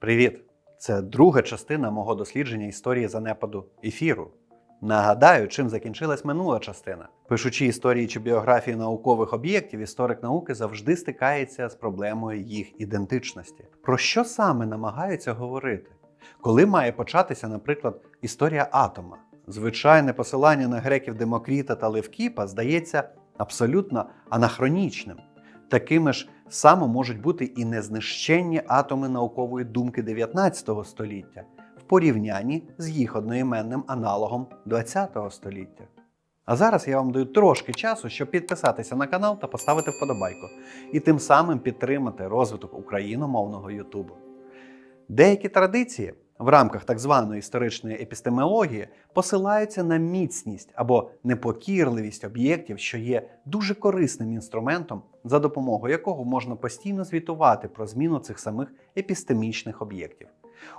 Привіт! Це друга частина мого дослідження історії занепаду ефіру. Нагадаю, чим закінчилась минула частина. Пишучи історії чи біографії наукових об'єктів, історик науки завжди стикається з проблемою їх ідентичності. Про що саме намагаються говорити? Коли має початися, наприклад, історія атома? Звичайне посилання на греків Демокріта та Левкіпа здається абсолютно анахронічним. Такими ж само можуть бути і незнищенні атоми наукової думки 19 століття в порівнянні з їх одноіменним аналогом 20 століття. А зараз я вам даю трошки часу, щоб підписатися на канал та поставити вподобайку, і тим самим підтримати розвиток україномовного Ютубу. Деякі традиції в рамках так званої історичної епістемології посилаються на міцність або непокірливість об'єктів, що є дуже корисним інструментом, за допомогою якого можна постійно звітувати про зміну цих самих епістемічних об'єктів.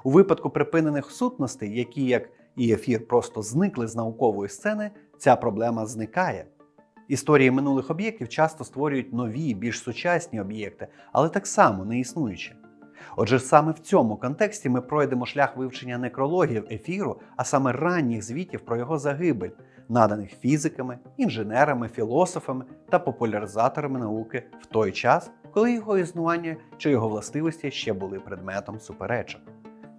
У випадку припинених сутностей, які, як і ефір, просто зникли з наукової сцени, ця проблема зникає. Історії минулих об'єктів часто створюють нові, більш сучасні об'єкти, але так само не існуючі. Отже, саме в цьому контексті ми пройдемо шлях вивчення некрологів ефіру, а саме ранніх звітів про його загибель, наданих фізиками, інженерами, філософами та популяризаторами науки в той час, коли його існування чи його властивості ще були предметом суперечок.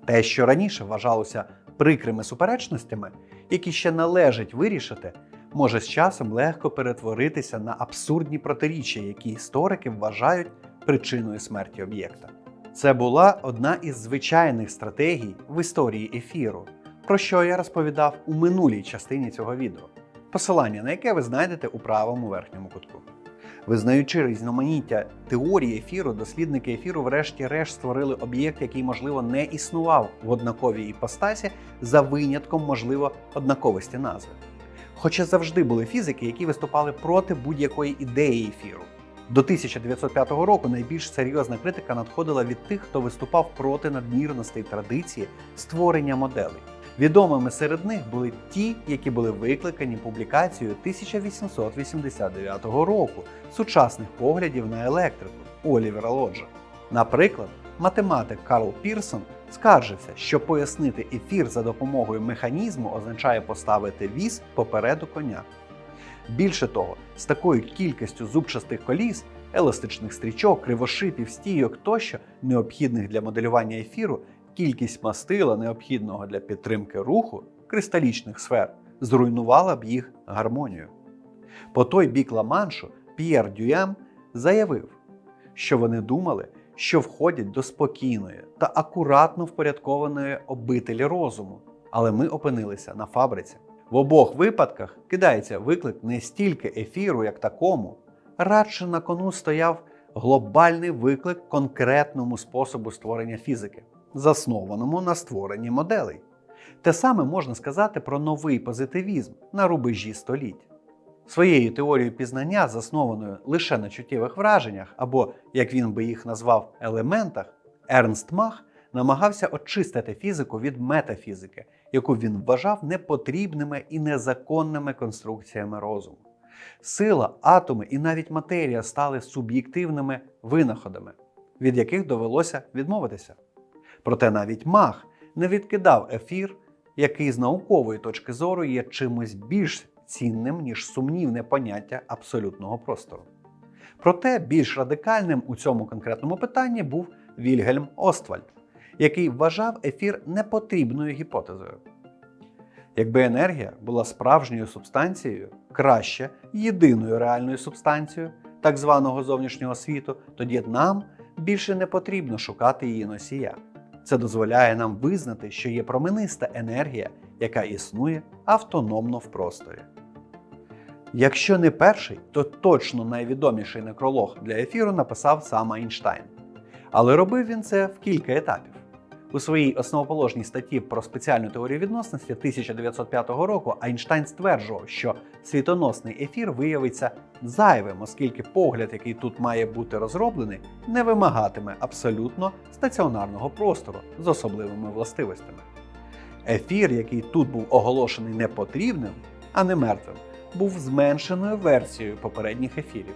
Те, що раніше вважалося прикрими суперечностями, які ще належить вирішити, може з часом легко перетворитися на абсурдні протиріччя, які історики вважають причиною смерті об'єкта. Це була одна із звичайних стратегій в історії ефіру, про що я розповідав у минулій частині цього відео, посилання на яке ви знайдете у правому верхньому кутку. Визнаючи різноманіття теорії ефіру, дослідники ефіру, врешті-решт, створили об'єкт, який, можливо, не існував в однаковій іпостасі, за винятком, можливо, однаковості назви. Хоча завжди були фізики, які виступали проти будь-якої ідеї ефіру. До 1905 року найбільш серйозна критика надходила від тих, хто виступав проти надмірностей традиції створення моделей. Відомими серед них були ті, які були викликані публікацією 1889 року сучасних поглядів на електрику Олівера Лоджа. Наприклад, математик Карл Пірсон скаржився, що пояснити ефір за допомогою механізму означає поставити віз попереду коня. Більше того, з такою кількістю зубчастих коліс, еластичних стрічок, кривошипів, стійок тощо, необхідних для моделювання ефіру, кількість мастила, необхідного для підтримки руху кристалічних сфер, зруйнувала б їх гармонію. По той бік Ла-Маншу П'єр Дюєм заявив, що вони думали, що входять до спокійної та акуратно впорядкованої обителі розуму, але ми опинилися на фабриці. В обох випадках кидається виклик не стільки ефіру, як такому, радше на кону стояв глобальний виклик конкретному способу створення фізики, заснованому на створенні моделей. Те саме можна сказати про новий позитивізм на рубежі століть. Своєю теорією пізнання, заснованою лише на чуттєвих враженнях, або, як він би їх назвав, елементах, Ернст Мах намагався очистити фізику від метафізики, яку він вважав непотрібними і незаконними конструкціями розуму. Сила, атоми і навіть матерія стали суб'єктивними винаходами, від яких довелося відмовитися. Проте навіть Мах не відкидав ефір, який з наукової точки зору є чимось більш цінним, ніж сумнівне поняття абсолютного простору. Проте більш радикальним у цьому конкретному питанні був Вільгельм Оствальд, який вважав ефір непотрібною гіпотезою. Якби енергія була справжньою субстанцією, краще єдиною реальною субстанцією так званого зовнішнього світу, тоді нам більше не потрібно шукати її носія. Це дозволяє нам визнати, що є промениста енергія, яка існує автономно в просторі. Якщо не перший, то точно найвідоміший некролог для ефіру написав сам Айнштайн. Але робив він це в кілька етапів. У своїй основоположній статті про спеціальну теорію відносності 1905 року Айнштайн стверджував, що світоносний ефір виявиться зайвим, оскільки погляд, який тут має бути розроблений, не вимагатиме абсолютно стаціонарного простору з особливими властивостями. Ефір, який тут був оголошений непотрібним, а не мертвим, був зменшеною версією попередніх ефірів.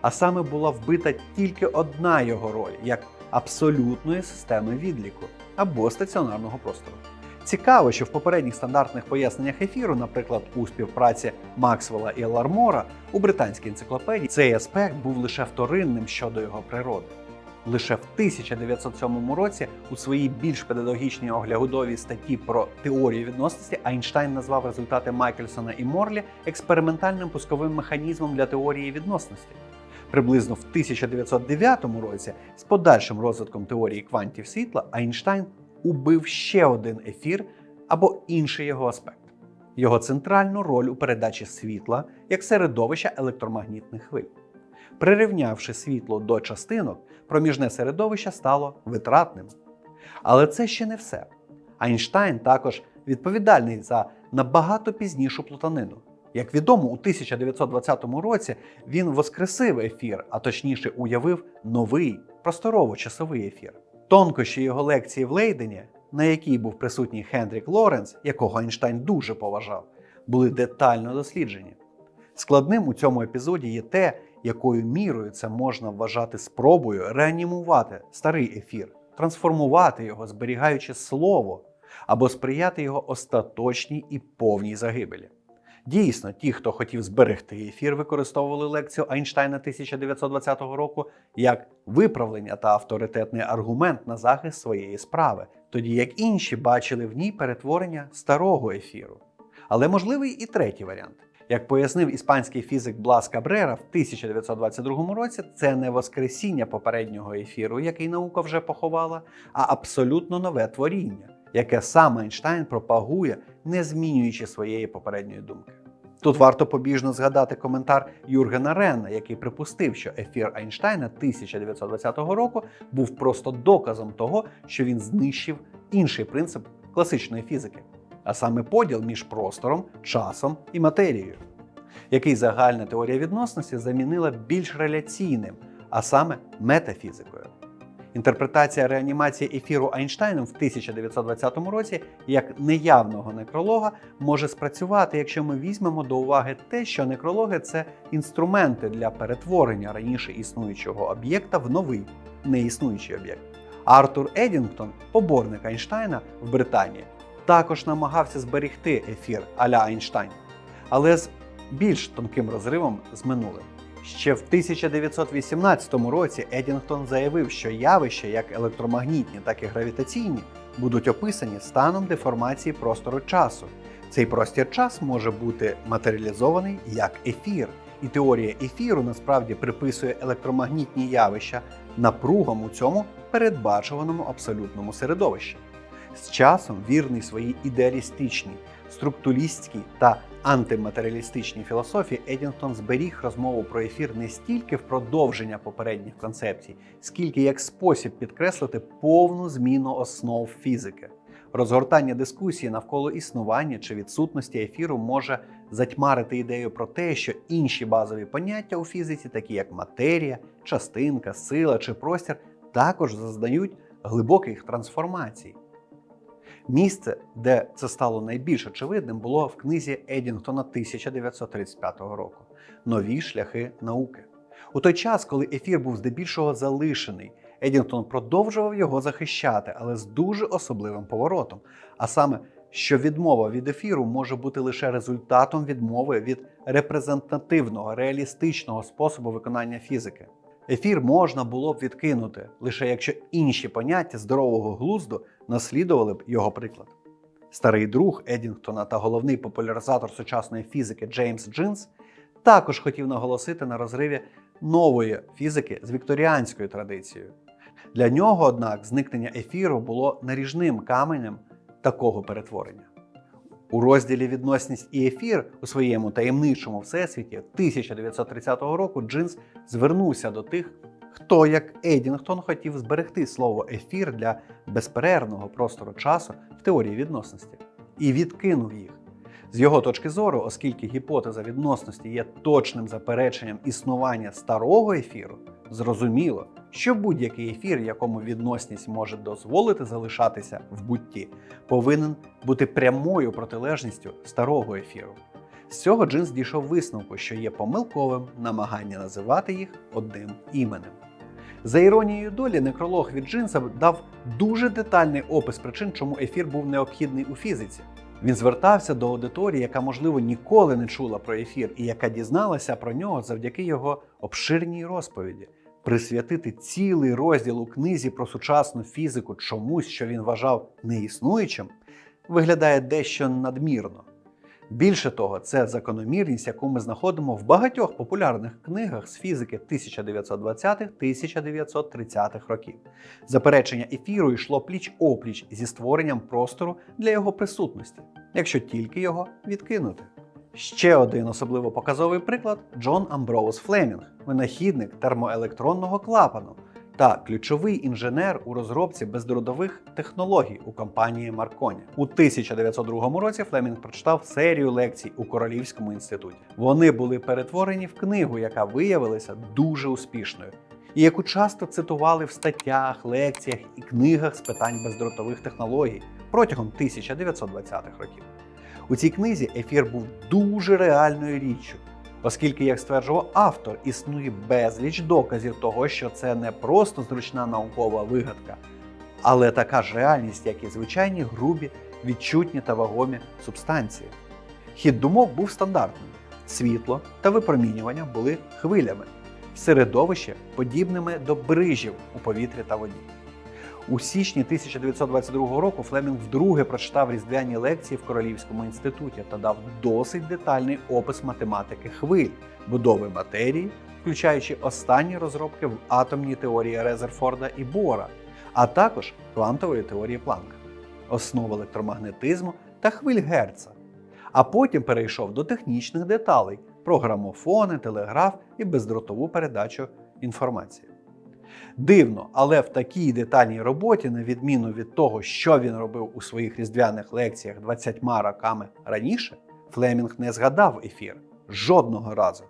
А саме була вбита тільки одна його роль як абсолютної системи відліку або стаціонарного простору. Цікаво, що в попередніх стандартних поясненнях ефіру, наприклад, у співпраці Максвелла і Лармора, у британській енциклопедії цей аспект був лише вторинним щодо його природи. Лише в 1907 році у своїй більш педагогічній оглядовій статті про теорію відносності Айнштайн назвав результати Майкельсона і Морлі експериментальним пусковим механізмом для теорії відносності. Приблизно в 1909 році, з подальшим розвитком теорії квантів світла, Айнштайн убив ще один ефір або інший його аспект його центральну роль у передачі світла як середовища електромагнітних хвиль. Прирівнявши світло до частинок, проміжне середовище стало витратним. Але це ще не все. Айнштайн також відповідальний за набагато пізнішу плутанину. Як відомо, у 1920 році він воскресив ефір, а точніше уявив новий просторово-часовий ефір. Тонкощі його лекції в Лейдені, на якій був присутній Хендрік Лоренц, якого Айнштайн дуже поважав, були детально досліджені. Складним у цьому епізоді є те, якою мірою це можна вважати спробою реанімувати старий ефір, трансформувати його, зберігаючи слово, або сприяти його остаточній і повній загибелі. Дійсно, ті, хто хотів зберегти ефір, використовували лекцію Айнштайна 1920 року як виправлення та авторитетний аргумент на захист своєї справи, тоді як інші бачили в ній перетворення старого ефіру. Але можливий і третій варіант. Як пояснив іспанський фізик Блас Кабрера в 1922 році, це не воскресіння попереднього ефіру, який наука вже поховала, а абсолютно нове творіння, яке сам Айнштайн пропагує, не змінюючи своєї попередньої думки. Тут варто побіжно згадати коментар Юргена Ренна, який припустив, що ефір Айнштайна 1920 року був просто доказом того, що він знищив інший принцип класичної фізики, а саме поділ між простором, часом і матерією, який загальна теорія відносності замінила більш реляційним, а саме метафізикою. Інтерпретація реанімації ефіру Айнштайном в 1920 році як неявного некролога може спрацювати, якщо ми візьмемо до уваги те, що некрологи це інструменти для перетворення раніше існуючого об'єкта в новий неіснуючий об'єкт. Артур Едінгтон, поборник Айнштайна в Британії, також намагався зберегти ефір аля Айнштайн, але з більш тонким розривом з минулим. Ще в 1918 році Едінгтон заявив, що явища, як електромагнітні, так і гравітаційні, будуть описані станом деформації простору часу. Цей простір час може бути матеріалізований як ефір, і теорія ефіру насправді приписує електромагнітні явища напругам у цьому передбачуваному абсолютному середовищі. З часом вірний своїй ідеалістичній, структуристській та антиматеріалістичній філософії Едінгтон зберіг розмову про ефір не стільки в продовження попередніх концепцій, скільки як спосіб підкреслити повну зміну основ фізики. Розгортання дискусії навколо існування чи відсутності ефіру може затьмарити ідею про те, що інші базові поняття у фізиці, такі як матерія, частинка, сила чи простір, також зазнають глибоких трансформацій. Місце, де це стало найбільш очевидним, було в книзі Едінгтона 1935 року Нові шляхи науки. У той час, коли ефір був здебільшого залишений, Едінгтон продовжував його захищати, але з дуже особливим поворотом. А саме, що відмова від ефіру може бути лише результатом відмови від репрезентативного, реалістичного способу виконання фізики. Ефір можна було б відкинути, лише якщо інші поняття здорового глузду наслідували б його приклад. Старий друг Едінгтона та головний популяризатор сучасної фізики Джеймс Джинс також хотів наголосити на розриві нової фізики з вікторіанською традицією. Для нього, однак, зникнення ефіру було наріжним каменем такого перетворення. У розділі Відносність і ефір у своєму таємничому всесвіті 1930 року Джинс звернувся до тих, хто, як Едінгтон, хотів зберегти слово ефір для безперервного простору часу в теорії відносності, і відкинув їх. З його точки зору, оскільки гіпотеза відносності є точним запереченням існування старого ефіру, зрозуміло, що будь-який ефір, якому відносність може дозволити залишатися в бутті, повинен бути прямою протилежністю старого ефіру. З цього Джинс дійшов висновку, що є помилковим намагання називати їх одним іменем. За іронією долі, некролог від Джинса дав дуже детальний опис причин, чому ефір був необхідний у фізиці. Він звертався до аудиторії, яка, можливо, ніколи не чула про ефір, і яка дізналася про нього завдяки його обширній розповіді. Присвятити цілий розділ у книзі про сучасну фізику чомусь, що він вважав неіснуючим, виглядає дещо надмірно. Більше того, це закономірність, яку ми знаходимо в багатьох популярних книгах з фізики 1920-1930-х років. Заперечення ефіру йшло пліч-опліч зі створенням простору для його присутності, якщо тільки його відкинути. Ще один особливо показовий приклад Джон Амброуз Флемінг, винахідник термоелектронного клапану та ключовий інженер у розробці бездротових технологій у компанії Марконі. У 1902 році Флемінг прочитав серію лекцій у Королівському інституті. Вони були перетворені в книгу, яка виявилася дуже успішною, і яку часто цитували в статтях, лекціях і книгах з питань бездротових технологій протягом 1920-х років. У цій книзі ефір був дуже реальною річчю, оскільки, як стверджував автор, існує безліч доказів того, що це не просто зручна наукова вигадка, але така ж реальність, як і звичайні грубі, відчутні та вагомі субстанції. Хід думок був стандартним: світло та випромінювання були хвилями, середовище подібними до брижів у повітрі та воді. У січні 1922 року Флемінг вдруге прочитав різдвяні лекції в Королівському інституті та дав досить детальний опис математики хвиль, будови матерії, включаючи останні розробки в атомній теорії Резерфорда і Бора, а також квантової теорії Планка, основ електромагнетизму та хвиль Герца. А потім перейшов до технічних деталей про грамофони, телеграф і бездротову передачу інформації. Дивно, але в такій детальній роботі, на відміну від того, що він робив у своїх різдвяних лекціях 20 роками раніше, Флемінг не згадав ефір жодного разу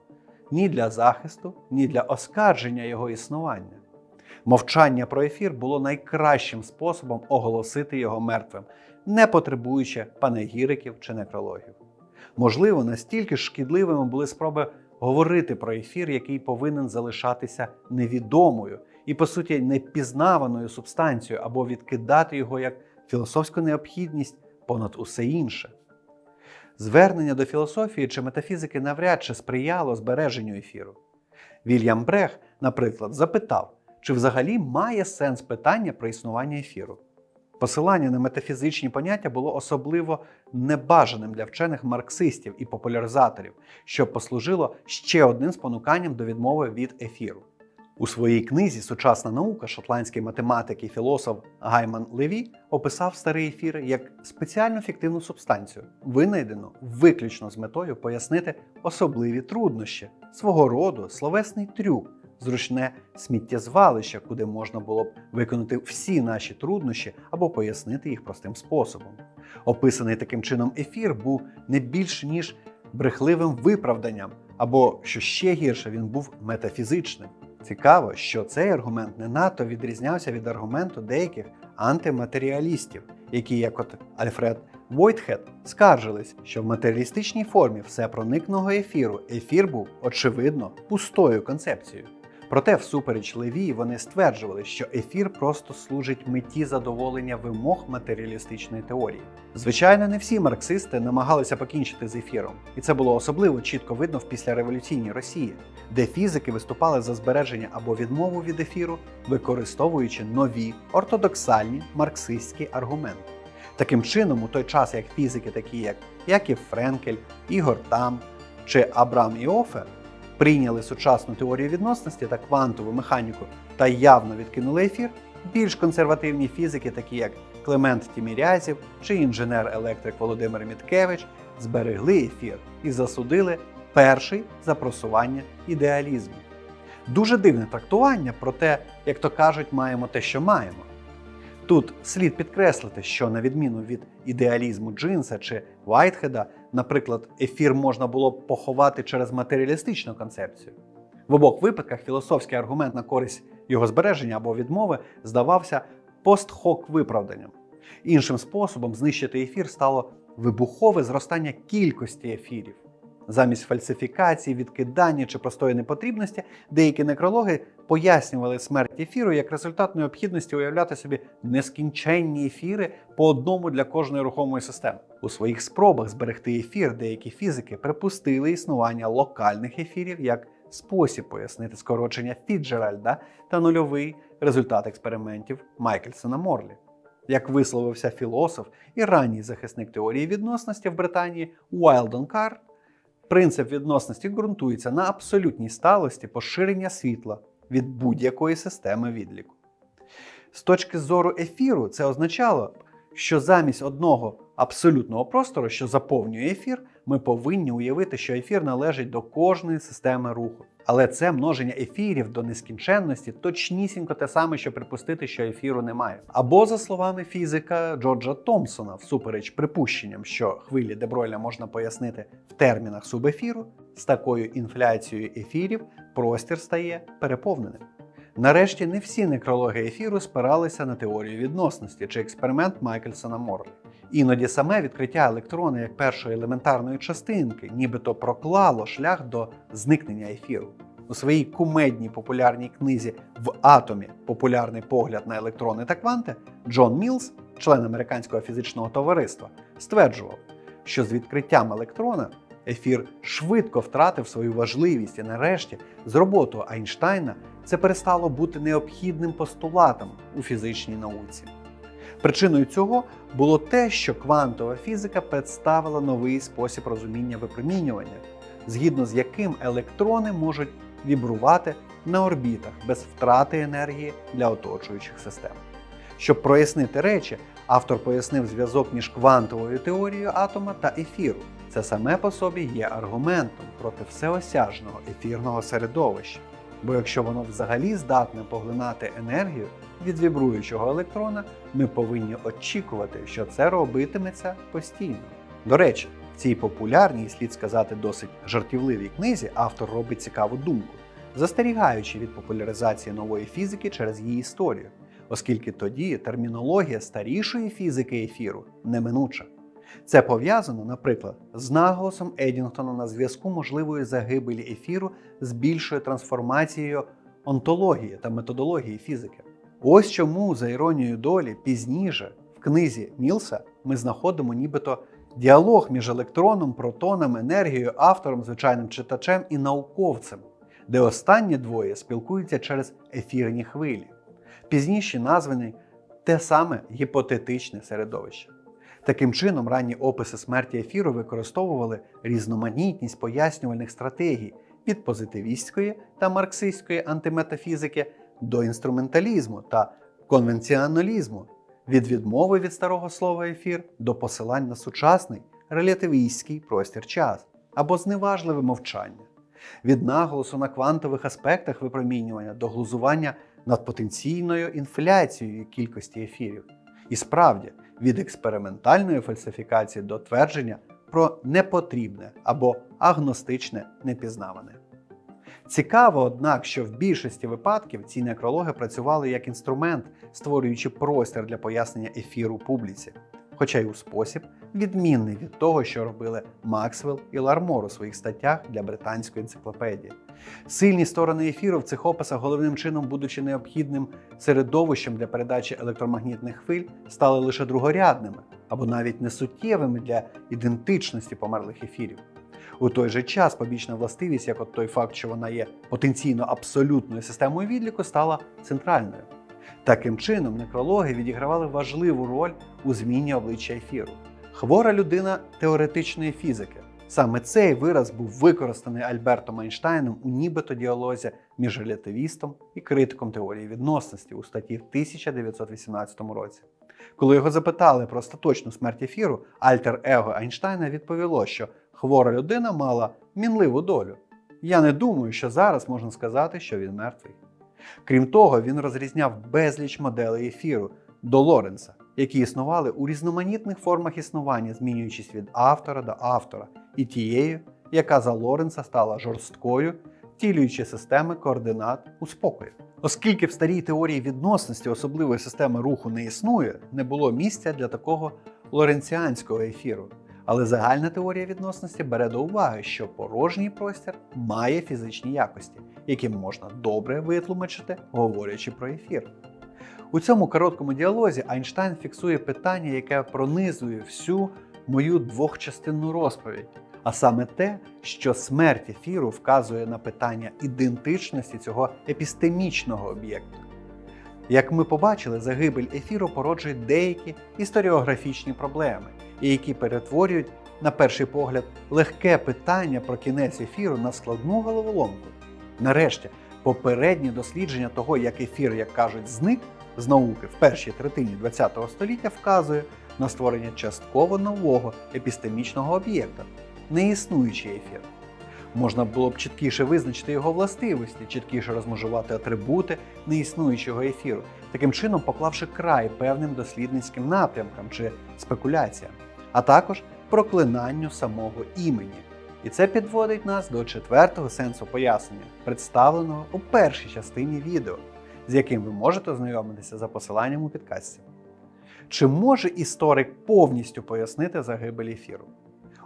ні для захисту, ні для оскарження його існування. Мовчання про ефір було найкращим способом оголосити його мертвим, не потребуючи панегіриків чи некрологів. Можливо, настільки шкідливими були спроби говорити про ефір, який повинен залишатися невідомою і, по суті, непізнаваною субстанцією, або відкидати його як філософську необхідність понад усе інше. Звернення до філософії чи метафізики навряд чи сприяло збереженню ефіру. Вільям Брех, наприклад, запитав, чи взагалі має сенс питання про існування ефіру. Посилання на метафізичні поняття було особливо небажаним для вчених марксистів і популяризаторів, що послужило ще одним спонуканням до відмови від ефіру. У своїй книзі Сучасна наука шотландський математик і філософ Гайман Леві описав старий ефір як спеціальну фіктивну субстанцію, винайдену виключно з метою пояснити особливі труднощі, свого роду словесний трюк, зручне сміттєзвалище, куди можна було б виконати всі наші труднощі або пояснити їх простим способом. Описаний таким чином ефір був не більш ніж брехливим виправданням, або що ще гірше, він був метафізичним. Цікаво, що цей аргумент не надто відрізнявся від аргументу деяких антиматеріалістів, які, як от Альфред Войтхед, скаржились, що в матеріалістичній формі всепроникного ефіру ефір був очевидно пустою концепцією. Проте, всупереч Леві, вони стверджували, що ефір просто служить меті задоволення вимог матеріалістичної теорії. Звичайно, не всі марксисти намагалися покінчити з ефіром, і це було особливо чітко видно в післяреволюційній Росії, де фізики виступали за збереження або відмову від ефіру, використовуючи нові ортодоксальні марксистські аргументи. Таким чином, у той час як фізики, такі як Яків Френкель, Ігор Там чи Абрам Іофер, прийняли сучасну теорію відносності та квантову механіку та явно відкинули ефір, більш консервативні фізики, такі як Клемент Тімірязів чи інженер-електрик Володимир Міткевич, зберегли ефір і засудили перший за просування ідеалізму. Дуже дивне трактування, проте, як то кажуть, маємо те, що маємо. Тут слід підкреслити, що на відміну від ідеалізму Джинса чи Вайтхеда, наприклад, ефір можна було б поховати через матеріалістичну концепцію. В обох випадках філософський аргумент на користь його збереження або відмови здавався постхок виправданням. Іншим способом знищити ефір стало вибухове зростання кількості ефірів. Замість фальсифікації, відкидання чи простої непотрібності, деякі некрологи пояснювали смерть ефіру як результат необхідності уявляти собі нескінченні ефіри по одному для кожної рухомої системи. У своїх спробах зберегти ефір деякі фізики припустили існування локальних ефірів як спосіб пояснити скорочення Фіджеральда та нульовий результат експериментів Майкельсона Морлі. Як висловився філософ і ранній захисник теорії відносності в Британії Уайлдон Карр, принцип відносності ґрунтується на абсолютній сталості поширення світла від будь-якої системи відліку. З точки зору ефіру, це означало, б, що замість одного абсолютного простору, що заповнює ефір, ми повинні уявити, що ефір належить до кожної системи руху. Але це множення ефірів до нескінченності точнісінько те саме, що припустити, що ефіру немає. Або, за словами фізика Джорджа Томпсона, всупереч припущенням, що хвилі Дебройля можна пояснити в термінах субефіру, з такою інфляцією ефірів простір стає переповненим. Нарешті не всі некрологи ефіру спиралися на теорію відносності чи експеримент Майкельсона Морлі. Іноді саме відкриття електрона як першої елементарної частинки, нібито проклало шлях до зникнення ефіру. У своїй кумедній популярній книзі в атомі Популярний погляд на електрони та кванти Джон Мілс, член американського фізичного товариства, стверджував, що з відкриттям електрона ефір швидко втратив свою важливість і нарешті з роботою Айнштайна це перестало бути необхідним постулатом у фізичній науці. Причиною цього було те, що квантова фізика представила новий спосіб розуміння випромінювання, згідно з яким електрони можуть вібрувати на орбітах без втрати енергії для оточуючих систем. Щоб прояснити речі, автор пояснив зв'язок між квантовою теорією атома та ефіру. Це саме по собі є аргументом проти всеосяжного ефірного середовища. Бо якщо воно взагалі здатне поглинати енергію від вібруючого електрона, ми повинні очікувати, що це робитиметься постійно. До речі, в цій популярній, слід сказати, досить жартівливій книзі автор робить цікаву думку, застерігаючи від популяризації нової фізики через її історію, оскільки тоді термінологія старішої фізики ефіру неминуча. Це пов'язано, наприклад, з наголосом Едінгтона на зв'язку можливої загибелі ефіру з більшою трансформацією онтології та методології фізики. Ось чому, за іронією долі, пізніше в книзі Нілса ми знаходимо нібито діалог між електроном, протоном, енергією, автором, звичайним читачем і науковцем, де останні двоє спілкуються через ефірні хвилі, пізніше названий те саме гіпотетичне середовище. Таким чином, ранні описи смерті ефіру використовували різноманітність пояснювальних стратегій від позитивістської та марксистської антиметафізики до інструменталізму та конвенціоналізму, від відмови від старого слова ефір до посилань на сучасний релятивістський простір час або зневажливе мовчання, від наголосу на квантових аспектах випромінювання до глузування над потенційною інфляцією кількості ефірів. І справді, від експериментальної фальсифікації до твердження про непотрібне або агностичне непізнаване. Цікаво, однак, що в більшості випадків ці некрологи працювали як інструмент, створюючи простір для пояснення ефіру публіці, хоча й у спосіб, відмінний від того, що робили Максвелл і Лармор у своїх статтях для британської енциклопедії. Сильні сторони ефіру в цих описах, головним чином, будучи необхідним середовищем для передачі електромагнітних хвиль, стали лише другорядними або навіть несуттєвими для ідентичності померлих ефірів. У той же час побічна властивість, як от той факт, що вона є потенційно абсолютною системою відліку, стала центральною. Таким чином, некрологи відігравали важливу роль у зміні обличчя ефіру. Хвора людина теоретичної фізики. Саме цей вираз був використаний Альбертом Айнштайном у нібито діалозі між релятивістом і критиком теорії відносності у статті в 1918 році. Коли його запитали про остаточну смерть ефіру, альтер-его Айнштайна відповіло, що хвора людина мала мінливу долю. Я не думаю, що зараз можна сказати, що він мертвий. Крім того, він розрізняв безліч моделей ефіру до Лоренса, які існували у різноманітних формах існування, змінюючись від автора до автора, і тією, яка за Лоренса стала жорсткою, втілюючи системи координат у спокої. Оскільки в старій теорії відносності особливої системи руху не існує, не було місця для такого лоренціанського ефіру. Але загальна теорія відносності бере до уваги, що порожній простір має фізичні якості, які можна добре витлумачити, говорячи про ефір. У цьому короткому діалозі Айнштайн фіксує питання, яке пронизує всю мою двохчастинну розповідь, а саме те, що смерть ефіру вказує на питання ідентичності цього епістемічного об'єкту. Як ми побачили, загибель ефіру породжує деякі історіографічні проблеми, і які перетворюють, на перший погляд, легке питання про кінець ефіру на складну головоломку. Нарешті, попереднє дослідження того, як ефір, як кажуть, зник з науки в першій третині ХХ століття вказує на створення частково нового епістемічного об'єкта неіснуючий ефір. Можна було б чіткіше визначити його властивості, чіткіше розмежувати атрибути неіснуючого ефіру, таким чином поклавши край певним дослідницьким напрямкам чи спекуляціям, а також проклинанню самого імені. І це підводить нас до четвертого сенсу пояснення, представленого у першій частині відео, з яким ви можете ознайомитися за посиланням у підкасті. Чи може історик повністю пояснити загибель ефіру?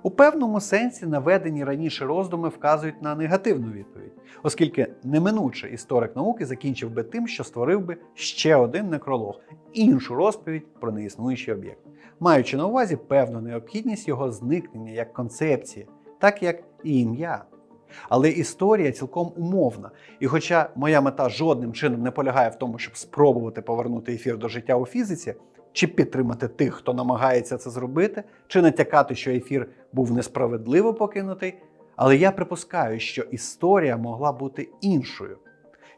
У певному сенсі наведені раніше роздуми вказують на негативну відповідь, оскільки неминуче історик науки закінчив би тим, що створив би ще один некролог, іншу розповідь про неіснуючий об'єкт, маючи на увазі певну необхідність його зникнення як концепції, так як і ім'я. Але історія цілком умовна, і хоча моя мета жодним чином не полягає в тому, щоб спробувати повернути ефір до життя у фізиці, чи підтримати тих, хто намагається це зробити, чи натякати, що ефір був несправедливо покинутий. Але я припускаю, що історія могла бути іншою,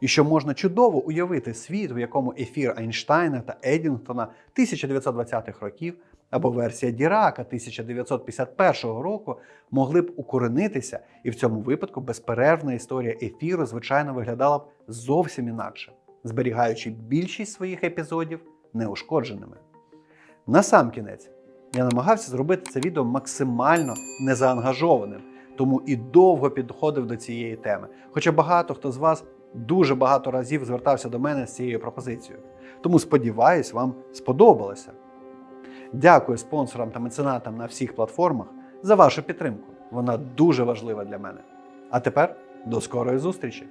і що можна чудово уявити світ, в якому ефір Айнштайна та Едінгтона 1920-х років або версія Дірака 1951 року могли б укоренитися, і в цьому випадку безперервна історія ефіру, звичайно, виглядала б зовсім інакше, зберігаючи більшість своїх епізодів неушкодженими. Насамкінець, я намагався зробити це відео максимально незаангажованим, тому і довго підходив до цієї теми. Хоча багато хто з вас дуже багато разів звертався до мене з цією пропозицією. Тому сподіваюсь, вам сподобалося. Дякую спонсорам та меценатам на всіх платформах за вашу підтримку. Вона дуже важлива для мене. А тепер до скорої зустрічі!